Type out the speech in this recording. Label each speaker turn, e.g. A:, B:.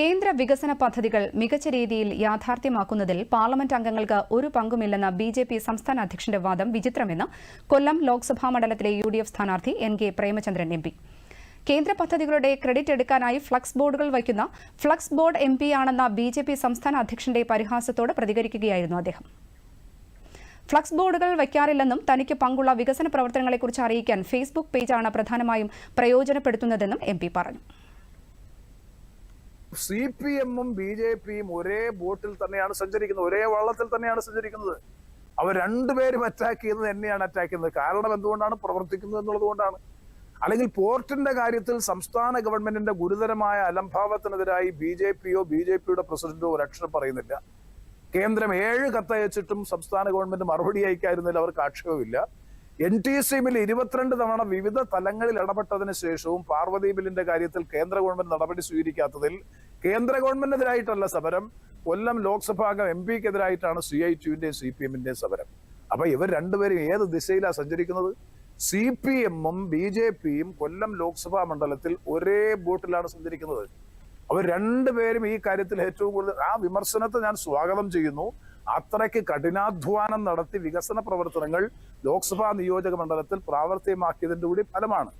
A: കേന്ദ്ര വികസന പദ്ധതികൾ മികച്ച രീതിയിൽ യാഥാർത്ഥ്യമാക്കുന്നതിൽ പാർലമെന്റ് അംഗങ്ങൾക്ക് ഒരു പങ്കുമില്ലെന്ന ബി ജെ പി സംസ്ഥാന അധ്യക്ഷന്റെ വാദം വിചിത്രമെന്ന് കൊല്ലം ലോക്സഭാ മണ്ഡലത്തിലെ യു ഡി എഫ് സ്ഥാനാർത്ഥി N K Premachandran M P. കേന്ദ്ര പദ്ധതികളുടെ ക്രെഡിറ്റ് എടുക്കാനായി ഫ്ലക്സ് ബോർഡുകൾ വയ്ക്കുന്ന ഫ്ലക്സ് ബോർഡ് എം ആണെന്ന ബി ജെ പി സംസ്ഥാന അധ്യക്ഷന്റെ പരിഹാസത്തോട് പ്രതികരിക്കുകയായിരുന്നു അദ്ദേഹം. ഫ്ലക്സ് ബോർഡുകൾ വയ്ക്കാറില്ലെന്നും തനിക്ക് പങ്കുള്ള വികസന പ്രവർത്തനങ്ങളെക്കുറിച്ച് അറിയിക്കാൻ ഫേസ്ബുക്ക് പേജാണ് പ്രധാനമായും പ്രയോജനപ്പെടുത്തുന്നതെന്നും എം പറഞ്ഞു.
B: സി പി എമ്മും ബി ജെ പിയും ഒരേ ബോട്ടിൽ തന്നെയാണ് സഞ്ചരിക്കുന്നത്. ഒരേ വള്ളത്തിൽ തന്നെയാണ് സഞ്ചരിക്കുന്നത്. അവർ രണ്ടുപേരും അറ്റാക്ക് ചെയ്യുന്നത് എന്നെയാണ് അറ്റാക്ക് ചെയ്യുന്നത്. കാരണം എന്തുകൊണ്ടാണ്? പ്രവർത്തിക്കുന്നത് എന്നുള്ളത് കൊണ്ടാണ്. അല്ലെങ്കിൽ പോർട്ടിന്റെ കാര്യത്തിൽ സംസ്ഥാന ഗവൺമെന്റിന്റെ ഗുരുതരമായ അലംഭാവത്തിനെതിരായി ബി ജെ പിയോ ബി ജെ പിയുടെ പ്രസിഡന്റോ ഒരു അക്ഷരം പറയുന്നില്ല. കേന്ദ്രം ഏഴ് കത്തയച്ചിട്ടും സംസ്ഥാന ഗവൺമെന്റ് മറുപടി അയക്കായിരുന്നില്ല അവർക്ക് ആക്ഷേപമില്ല എൻ ടി സി ബിൽ ഇരുപത്തിരണ്ട് തവണ വിവിധ തലങ്ങളിൽ ഇടപെട്ടതിന് ശേഷവും പാർവതി ബില്ലിന്റെ കാര്യത്തിൽ കേന്ദ്ര ഗവൺമെന്റ് നടപടി സ്വീകരിക്കാത്തതിൽ കേന്ദ്ര ഗവൺമെന്റിനെതിരായിട്ടല്ല സമരം. കൊല്ലം ലോക്സഭാംഗം എം പിക്കെതിരായിട്ടാണ് സി ഐ ടിയുവിന്റെയും സി പി എമ്മിന്റെയും സമരം. അപ്പൊ ഇവർ രണ്ടുപേരും ഏത് ദിശയിലാണ് സഞ്ചരിക്കുന്നത്? സി പി എമ്മും ബി ജെ പിയും കൊല്ലം ലോക്സഭാ മണ്ഡലത്തിൽ ഒരേ ബോട്ടിലാണ് സഞ്ചരിക്കുന്നത്. അവർ രണ്ടുപേരും ഈ കാര്യത്തിൽ ഏറ്റവും കൂടുതൽ ആ വിമർശനത്തെ ഞാൻ സ്വാഗതം ചെയ്യുന്നു. അത്രയ്ക്ക് കഠിനാധ്വാനം നടത്തി വികസന പ്രവർത്തനങ്ങൾ ലോക്സഭാ നിയോജക മണ്ഡലത്തിൽ പ്രാവർത്തികമാക്കിയതിന്റെ കൂടി ഫലമാണ്.